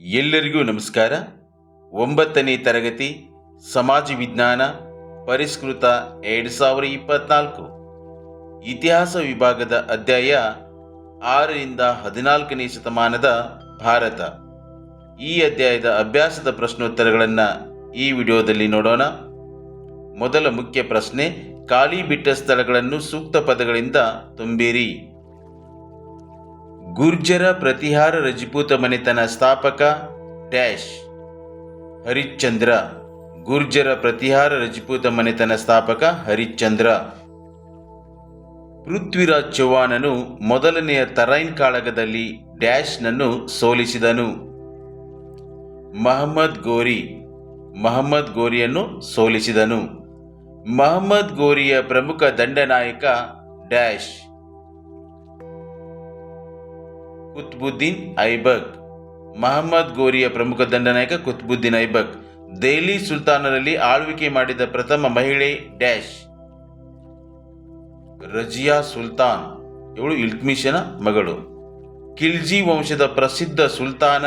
ಎಲ್ಲರಿಗೂ ನಮಸ್ಕಾರ. ಒಂಬತ್ತನೇ ತರಗತಿ ಸಮಾಜ ವಿಜ್ಞಾನ ಪರಿಷ್ಕೃತ ಎರಡು ಸಾವಿರ ಇಪ್ಪತ್ನಾಲ್ಕು. ಇತಿಹಾಸ ವಿಭಾಗದ ಅಧ್ಯಾಯ ಆರರಿಂದ ಹದಿನಾಲ್ಕನೇ ಶತಮಾನದ ಭಾರತ. ಈ ಅಧ್ಯಾಯದ ಅಭ್ಯಾಸದ ಪ್ರಶ್ನೋತ್ತರಗಳನ್ನು ಈ ವಿಡಿಯೋದಲ್ಲಿ ನೋಡೋಣ. ಮೊದಲ ಮುಖ್ಯ ಪ್ರಶ್ನೆ, ಖಾಲಿ ಬಿಟ್ಟ ಸ್ಥಳಗಳನ್ನು ಸೂಕ್ತ ಪದಗಳಿಂದ ತುಂಬಿರಿ. ಗುರ್ಜರ ಪ್ರತಿಹಾರ ರಜಪೂತ ಮನೆತನ ಸ್ಥಾಪಕ ಡ್ಯಾಶ್. ಹರಿಶ್ಚಂದ್ರ, ಗುರ್ಜರ ಪ್ರತಿಹಾರ ರಜಪೂತ ಮನೆತನ ಸ್ಥಾಪಕ ಹರಿಶ್ಚಂದ್ರ. ಪೃಥ್ವಿರಾಜ್ ಚೌಹಾಣನು ಮೊದಲನೆಯ ತರೈನ್ ಕಾಳಗದಲ್ಲಿ ಡ್ಯಾಶ್ನನ್ನು ಸೋಲಿಸಿದನು. ಮಹಮ್ಮದ್ ಗೋರಿ, ಮಹಮ್ಮದ್ ಗೋರಿಯನ್ನು ಸೋಲಿಸಿದನು. ಮಹಮ್ಮದ್ ಗೋರಿಯ ಪ್ರಮುಖ ದಂಡನಾಯಕ ಡ್ಯಾಶ್. ಕುತ್ಬುದ್ದೀನ್ ಐಬಕ್. ಮಹಮ್ಮದ್ ಗೋರಿಯ ಪ್ರಮುಖ ದಂಡನಾಯಕ ಕುತ್ಬುದ್ದೀನ್ ಐಬಕ್. ದೆಹಲಿ ಸುಲ್ತಾನರಲ್ಲಿ ಆಳ್ವಿಕೆ ಮಾಡಿದ ಪ್ರಥಮ ಮಹಿಳೆ ಡ್ಯಾಶ್. ರಜಿಯಾ ಸುಲ್ತಾನ್. ಇವಳು ಇಲ್ಕ್ಮಿಶನ ಮಗಳು. ಖಿಲ್ಜಿ ವಂಶದ ಪ್ರಸಿದ್ಧ ಸುಲ್ತಾನ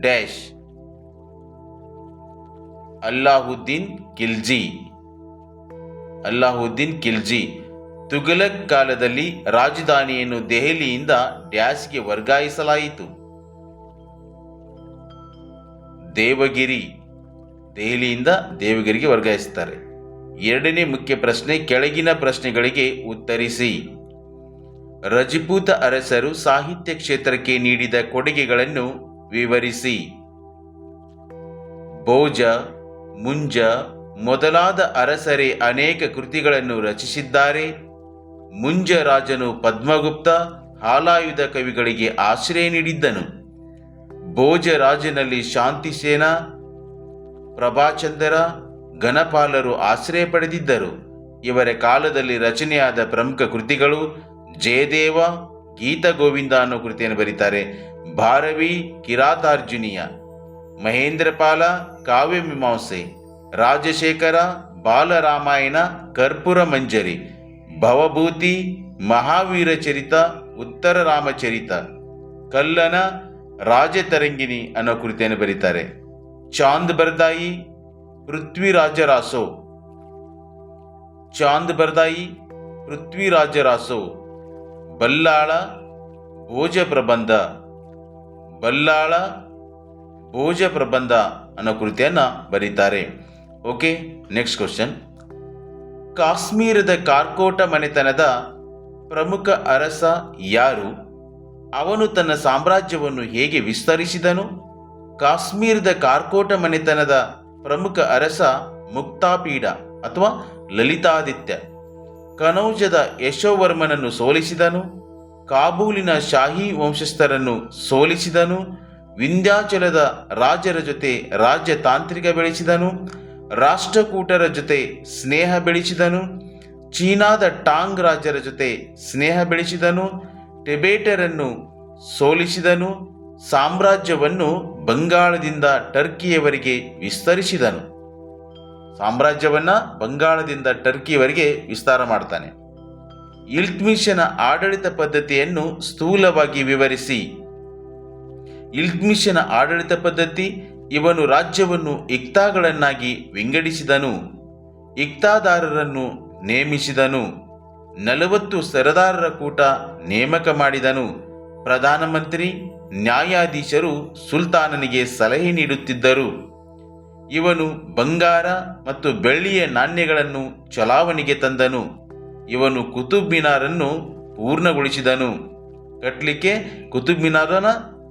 ಡ್ಯಾಶ್. ಅಲ್ಲಾಹುದ್ದೀನ್ ಖಿಲ್ಜಿ. ಅಲ್ಲಾಹುದ್ದೀನ್ ಖಿಲ್ಜಿ. ತುಘಲಕ್ ಕಾಲದಲ್ಲಿ ರಾಜಧಾನಿಯನ್ನು ದೆಹಲಿಯಿಂದ ಡ್ಯಾಸ್ಗೆ ವರ್ಗಾಯಿಸಲಾಯಿತು. ದೇವಗಿರಿ ದೆಹಲಿಯಿಂದ ದೇವಗಿರಿಗೆ ವರ್ಗಾಯಿಸುತ್ತಾರೆ. ಎರಡನೇ ಮುಖ್ಯ ಪ್ರಶ್ನೆ ಕೆಳಗಿನ ಪ್ರಶ್ನೆಗಳಿಗೆ ಉತ್ತರಿಸಿ. ರಜಪೂತ ಅರಸರು ಸಾಹಿತ್ಯ ಕ್ಷೇತ್ರಕ್ಕೆ ನೀಡಿದ ಕೊಡುಗೆಗಳನ್ನು ವಿವರಿಸಿ. ಭೋಜ, ಮುಂಜ ಮೊದಲಾದ ಅರಸರೇ ಅನೇಕ ಕೃತಿಗಳನ್ನು ರಚಿಸಿದ್ದಾರೆ. ಮುಂಜ ರಾಜನು ಪದ್ಮಗುಪ್ತ ಹಾಲಾಯುಧ ಕವಿಗಳಿಗೆ ಆಶ್ರಯ ನೀಡಿದ್ದನು. ಭೋಜ ರಾಜನಲ್ಲಿ ಶಾಂತಿಸೇನ, ಪ್ರಭಾಚಂದರ, ಘನಪಾಲರು ಆಶ್ರಯ ಪಡೆದಿದ್ದರು. ಇವರ ಕಾಲದಲ್ಲಿ ರಚನೆಯಾದ ಪ್ರಮುಖ ಕೃತಿಗಳು ಜಯದೇವ ಗೀತ ಗೋವಿಂದ ಅನ್ನೋ ಕೃತಿಯನ್ನು ಬರೀತಾರೆ. ಭಾರವಿ, ಕಿರಾತಾರ್ಜುನಿಯ, ಮಹೇಂದ್ರಪಾಲ, ಕಾವ್ಯ ಮೀಮಾಂಸೆ, ರಾಜಶೇಖರ, ಬಾಲರಾಮಾಯಣ, ಕರ್ಪೂರ ಮಂಜರಿ. ಭವಭೂತಿ ಮಹಾವೀರ ಚರಿತ ಉತ್ತರ ರಾಮಚರಿತ ಕಲ್ಲನ ರಾಜತರಂಗಿಣಿ ಅನ್ನೋ ಕೃತಿಯನ್ನು ಬರೀತಾರೆ. ಚಾಂದ್ ಬರ್ದಾಯಿ ಪೃಥ್ವಿರಾಜರಾಸೋ ಚಾಂದ್ ಬರ್ದಾಯಿ ಪೃಥ್ವಿರಾಜರಾಸೋ ಬಲ್ಲಾಳ, ಭೋಜ ಪ್ರಬಂಧ. ಬಲ್ಲಾಳ, ಭೋಜ ಪ್ರಬಂಧ ಅನ್ನೋ ಕೃತಿಯನ್ನು ಬರೀತಾರೆ. ಓಕೆ ನೆಕ್ಸ್ಟ್ ಕ್ವಶನ್ ಕಾಶ್ಮೀರದ ಕಾರ್ಕೋಟ ಮನೆತನದ ಪ್ರಮುಖ ಅರಸ ಯಾರು? ಅವನು ತನ್ನ ಸಾಮ್ರಾಜ್ಯವನ್ನು ಹೇಗೆ ವಿಸ್ತರಿಸಿದನು? ಕಾಶ್ಮೀರದ ಕಾರ್ಕೋಟ ಮನೆತನದ ಪ್ರಮುಖ ಅರಸ ಮುಕ್ತಾಪೀಡ ಅಥವಾ ಲಲಿತಾದಿತ್ಯ. ಕನೌಜದ ಯಶೋವರ್ಮನನ್ನು ಸೋಲಿಸಿದನು. ಕಾಬೂಲಿನ ಶಾಹಿ ವಂಶಸ್ಥರನ್ನು ಸೋಲಿಸಿದನು. ವಿಂಧ್ಯಾಚಲದ ರಾಜರ ಜೊತೆ ರಾಜ್ಯ ತಾಂತ್ರಿಕ ಬೆಳೆಸಿದನು. ರಾಷ್ಟ್ರಕೂಟರ ಜೊತೆ ಸ್ನೇಹ ಬೆಳೆಸಿದನು, ಚೀನಾದ ಟಾಂಗ್ ರಾಜರ ಜೊತೆ ಸ್ನೇಹ ಬೆಳೆಸಿದನು, ಟಿಬೇಟರನ್ನು ಸೋಲಿಸಿದನು, ಸಾಮ್ರಾಜ್ಯವನ್ನು ಬಂಗಾಳದಿಂದ ಟರ್ಕಿಯವರೆಗೆ ವಿಸ್ತರಿಸಿದನು. ಸಾಮ್ರಾಜ್ಯವನ್ನ ಬಂಗಾಳದಿಂದ ಟರ್ಕಿಯವರಿಗೆ ವಿಸ್ತಾರ ಮಾಡ್ತಾನೆ. ಇಲ್ತ್ಮಿಷನ ಆಡಳಿತ ಪದ್ಧತಿಯನ್ನು ಸ್ಥೂಲವಾಗಿ ವಿವರಿಸಿ. ಇಲ್ತ್ಮಿಷನ ಆಡಳಿತ ಪದ್ಧತಿ ಇವನು ರಾಜ್ಯವನ್ನು ಇಕ್ತಾಗಳನ್ನಾಗಿ ವಿಂಗಡಿಸಿದನು. ಇಕ್ತಾದಾರರನ್ನು ನೇಮಿಸಿದನು. ನಲವತ್ತು ಸರದಾರರ ಕೂಟ ನೇಮಕ ಮಾಡಿದನು. ಪ್ರಧಾನಮಂತ್ರಿ, ನ್ಯಾಯಾಧೀಶರು ಸುಲ್ತಾನನಿಗೆ ಸಲಹೆ ನೀಡುತ್ತಿದ್ದರು. ಇವನು ಬಂಗಾರ ಮತ್ತು ಬೆಳ್ಳಿಯ ನಾಣ್ಯಗಳನ್ನು ಚಲಾವಣೆಗೆ ತಂದನು. ಇವನು ಕುತುಬ್ ಮಿನಾರನ್ನು ಪೂರ್ಣಗೊಳಿಸಿದನು. ಕಟ್ಟಲಿಕ್ಕೆ ಕುತುಬ್ ಮಿನಾರನ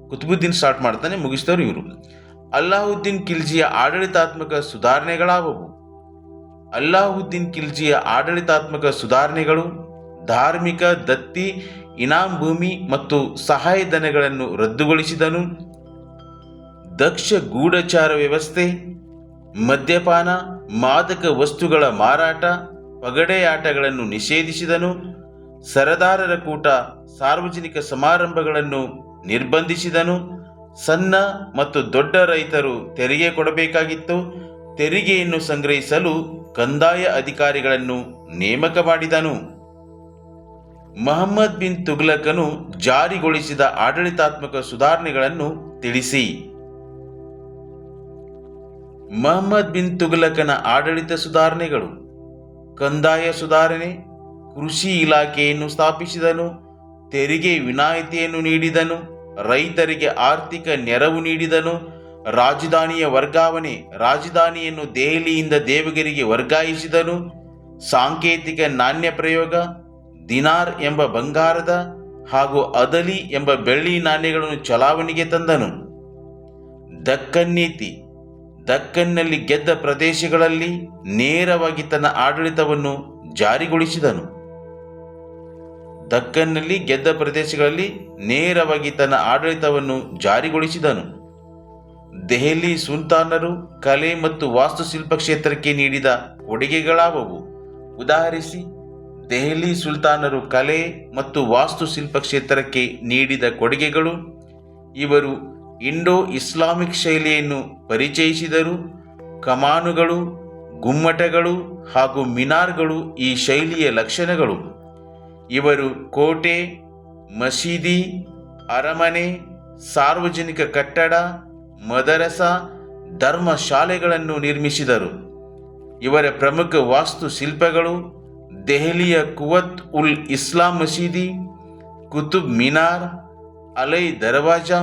ಕುತುಬುದ್ದೀನ್ ಸ್ಟಾರ್ಟ್ ಮಾಡ್ತಾನೆ, ಮುಗಿಸಿದವರು ಇವರು. ಅಲ್ಲಾಹುದ್ದೀನ್ ಖಿಲ್ಜಿಯ ಆಡಳಿತಾತ್ಮಕ ಸುಧಾರಣೆಗಳಾವವು. ಅಲ್ಲಾಹುದ್ದೀನ್ ಖಿಲ್ಜಿಯ ಆಡಳಿತಾತ್ಮಕ ಸುಧಾರಣೆಗಳು ಧಾರ್ಮಿಕ, ದತ್ತಿ ಇನಾಮ್ ಭೂಮಿ ಮತ್ತು ಸಹಾಯಧನಗಳನ್ನು ರದ್ದುಗೊಳಿಸಿದನು. ದಕ್ಷ ಗೂಢಚಾರ ವ್ಯವಸ್ಥೆ, ಮದ್ಯಪಾನ, ಮಾದಕ ವಸ್ತುಗಳ ಮಾರಾಟ, ಪಗಡೆಯಾಟಗಳನ್ನು ನಿಷೇಧಿಸಿದನು. ಸರದಾರರ ಕೂಟ ಸಾರ್ವಜನಿಕ ಸಮಾರಂಭಗಳನ್ನು ನಿರ್ಬಂಧಿಸಿದನು. ಸಣ್ಣ ಮತ್ತು ದೊಡ್ಡ ರೈತರು ತೆರಿಗೆ ಕೊಡಬೇಕಾಗಿತ್ತು. ತೆರಿಗೆಯನ್ನು ಸಂಗ್ರಹಿಸಲು ಕಂದಾಯ ಅಧಿಕಾರಿಗಳನ್ನು ನೇಮಕ ಮಾಡಿದನು. ಮಹಮ್ಮದ್ ಬಿನ್ ತುಗ್ಲಕನು ಜಾರಿಗೊಳಿಸಿದ ಆಡಳಿತಾತ್ಮಕ ಸುಧಾರಣೆಗಳನ್ನು ತಿಳಿಸಿ. ಮಹಮ್ಮದ್ ಬಿನ್ ತುಗ್ಲಕನ ಆಡಳಿತ ಸುಧಾರಣೆಗಳು. ಕಂದಾಯ ಸುಧಾರಣೆ, ಕೃಷಿ ಇಲಾಖೆಯನ್ನು ಸ್ಥಾಪಿಸಿದನು, ತೆರಿಗೆ ವಿನಾಯಿತಿಯನ್ನು ನೀಡಿದನು. ರೈತರಿಗೆ ಆರ್ಥಿಕ ನೆರವು ನೀಡಿದನು. ರಾಜಧಾನಿಯ ವರ್ಗಾವಣೆ, ರಾಜಧಾನಿಯನ್ನು ದೆಹಲಿಯಿಂದ ದೇವಗಿರಿಗೆ ವರ್ಗಾಯಿಸಿದನು. ಸಾಂಕೇತಿಕ ನಾಣ್ಯ ಪ್ರಯೋಗ, ದಿನಾರ್ ಎಂಬ ಬಂಗಾರದ ಹಾಗೂ ಅದಲಿ ಎಂಬ ಬೆಳ್ಳಿ ನಾಣ್ಯಗಳನ್ನು ಚಲಾವಣೆಗೆ ತಂದನು. ದಕ್ಕನ್ ನೀತಿ ದಕ್ಕನ್ನಲ್ಲಿ ಗೆದ್ದ ಪ್ರದೇಶಗಳಲ್ಲಿ ನೇರವಾಗಿ ತನ್ನ ಆಡಳಿತವನ್ನು ಜಾರಿಗೊಳಿಸಿದನು. ದಕ್ಕನ್ನಲ್ಲಿ ಗೆದ್ದ ಪ್ರದೇಶಗಳಲ್ಲಿ ನೇರವಾಗಿ ತನ್ನ ಆಡಳಿತವನ್ನು ಜಾರಿಗೊಳಿಸಿದನು. ದೆಹಲಿ ಸುಲ್ತಾನರು ಕಲೆ ಮತ್ತು ವಾಸ್ತುಶಿಲ್ಪ ಕ್ಷೇತ್ರಕ್ಕೆ ನೀಡಿದ ಕೊಡುಗೆಗಳಾವವು. ಉದಾಹರಿಸಿ, ದೆಹಲಿ ಸುಲ್ತಾನರು ಕಲೆ ಮತ್ತು ವಾಸ್ತುಶಿಲ್ಪ ಕ್ಷೇತ್ರಕ್ಕೆ ನೀಡಿದ ಕೊಡುಗೆಗಳು, ಇವರು ಇಂಡೋ ಇಸ್ಲಾಮಿಕ್ ಶೈಲಿಯನ್ನು ಪರಿಚಯಿಸಿದರು. ಕಮಾನುಗಳು, ಗುಮ್ಮಟಗಳು ಹಾಗೂ ಮಿನಾರ್ಗಳು ಈ ಶೈಲಿಯ ಲಕ್ಷಣಗಳು. ಇವರು ಕೋಟೆ, ಮಸೀದಿ, ಅರಮನೆ, ಸಾರ್ವಜನಿಕ ಕಟ್ಟಡ, ಮದರಸ, ಧರ್ಮಶಾಲೆಗಳನ್ನು ನಿರ್ಮಿಸಿದರು. ಇವರ ಪ್ರಮುಖ ವಾಸ್ತುಶಿಲ್ಪಗಳು ದೆಹಲಿಯ ಕುವತ್ ಉಲ್ ಇಸ್ಲಾಂ ಮಸೀದಿ, ಕುತುಬ್ ಮಿನಾರ್, ಅಲೈ ದರ್ವಾಜಾ,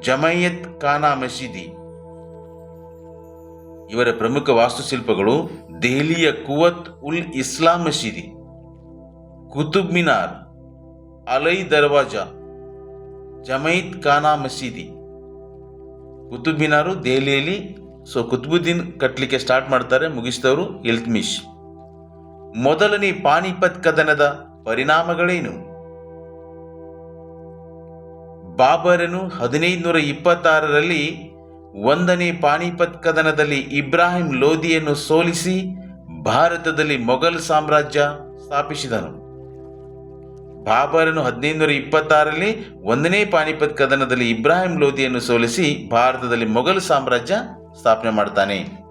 ಜಮಯತ್ ಖಾನಾ ಮಸೀದಿ. ಇವರ ಪ್ರಮುಖ ವಾಸ್ತುಶಿಲ್ಪಗಳು ದೆಹಲಿಯ ಕುವತ್ ಉಲ್ ಇಸ್ಲಾಂ ಮಸೀದಿ. ಕುತುಬ್ ಮಿನಾರ್ ಅಲೈ ದರ್ವಾಜಾ ಜಮೈತ್ ಖಾನಾ ಮಸೀದಿ ಕುತುಬ್ ಮಿನಾರು ದೆಹಲಿಯಲ್ಲಿ ಸೊ ಕುತುಬುದ್ದೀನ್ ಕಟ್ಟಲಿಕ್ಕೆ ಸ್ಟಾರ್ಟ್ ಮಾಡ್ತಾರೆ ಮುಗಿಸಿದವರು ಇಲ್ತ್ಮಿಶ್ ಮೊದಲನೇ ಪಾನಿಪತ್ ಕದನದ ಪರಿಣಾಮಗಳೇನು? ಬಾಬರನು ಹದಿನೈದುನೂರ ಇಪ್ಪತ್ತಾರರಲ್ಲಿ ಒಂದನೇ ಪಾನಿಪತ್ ಕದನದಲ್ಲಿ ಇಬ್ರಾಹಿಂ ಲೋಧಿಯನ್ನು ಸೋಲಿಸಿ ಭಾರತದಲ್ಲಿ ಮೊಘಲ್ ಸಾಮ್ರಾಜ್ಯ ಸ್ಥಾಪಿಸಿದನು. ಬಾಬರನು ಹದಿನೈದುನೂರ ಇಪ್ಪತ್ತಾರರಲ್ಲಿ ಒಂದನೇ ಪಾನಿಪತ್ ಕದನದಲ್ಲಿ ಇಬ್ರಾಹಿಂ ಲೋಧಿಯನ್ನು ಸೋಲಿಸಿ ಭಾರತದಲ್ಲಿ ಮೊಘಲ್ ಸಾಮ್ರಾಜ್ಯ ಸ್ಥಾಪನೆ ಮಾಡ್ತಾನೆ.